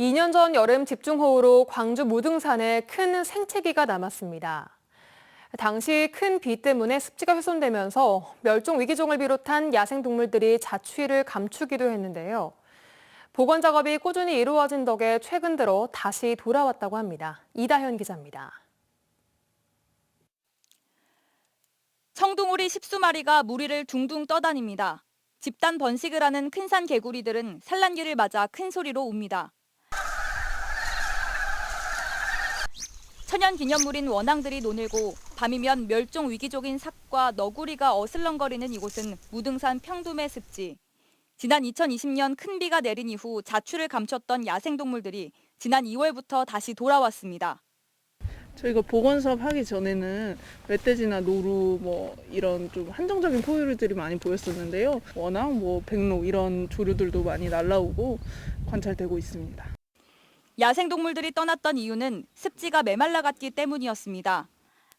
2년 전 여름 집중호우로 광주 무등산에 큰 생채기가 남았습니다. 당시 큰 비 때문에 습지가 훼손되면서 멸종 위기종을 비롯한 야생동물들이 자취를 감추기도 했는데요. 복원 작업이 꾸준히 이루어진 덕에 최근 들어 다시 돌아왔다고 합니다. 이다현 기자입니다. 청둥오리 십수 마리가 무리를 둥둥 떠다닙니다. 집단 번식을 하는 큰 산 개구리들은 산란기를 맞아 큰 소리로 웁니다. 천연 기념물인 원앙들이 노늘고 밤이면 멸종 위기종인 삭과 너구리가 어슬렁거리는 이곳은 무등산 평둠의 습지. 지난 2020년 큰 비가 내린 이후 자취를 감췄던 야생동물들이 지난 2월부터 다시 돌아왔습니다. 저희가 보건 사업 하기 전에는 멧돼지나 노루 뭐 이런 좀 한정적인 포유류들이 많이 보였었는데요. 워낙 뭐 백로 이런 조류들도 많이 날라오고 관찰되고 있습니다. 야생동물들이 떠났던 이유는 습지가 메말라갔기 때문이었습니다.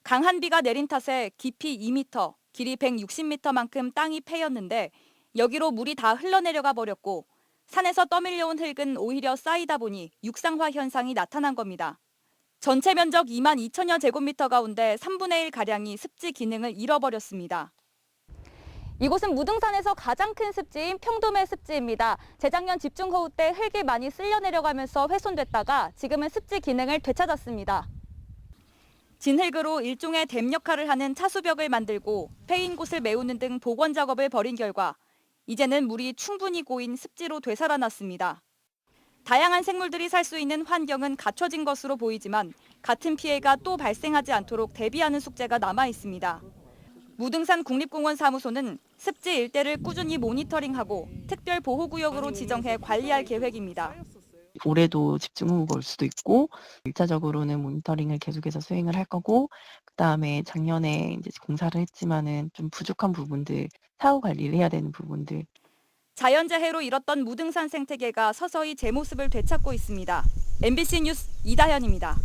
강한 비가 내린 탓에 깊이 2m, 길이 160m만큼 땅이 패였는데 여기로 물이 다 흘러내려가 버렸고 산에서 떠밀려온 흙은 오히려 쌓이다 보니 육상화 현상이 나타난 겁니다. 전체 면적 2만 2천여 제곱미터 가운데 3분의 1 가량이 습지 기능을 잃어버렸습니다. 이곳은 무등산에서 가장 큰 습지인 평돔의 습지입니다. 재작년 집중호우 때 흙이 많이 쓸려 내려가면서 훼손됐다가 지금은 습지 기능을 되찾았습니다. 진흙으로 일종의 댐 역할을 하는 차수벽을 만들고 패인 곳을 메우는 등 복원 작업을 벌인 결과 이제는 물이 충분히 고인 습지로 되살아났습니다. 다양한 생물들이 살 수 있는 환경은 갖춰진 것으로 보이지만 같은 피해가 또 발생하지 않도록 대비하는 숙제가 남아 있습니다. 무등산 국립공원 사무소는 습지 일대를 꾸준히 모니터링하고 특별 보호구역으로 지정해 관리할 계획입니다. 올해도 집중호우가 올 수도 있고 1차적으로는 모니터링을 계속해서 수행을 할 거고 그다음에 작년에 이제 공사를 했지만은 좀 부족한 부분들 사후 관리를 해야 되는 부분들 자연재해로 잃었던 무등산 생태계가 서서히 제 모습을 되찾고 있습니다. MBC 뉴스 이다현입니다.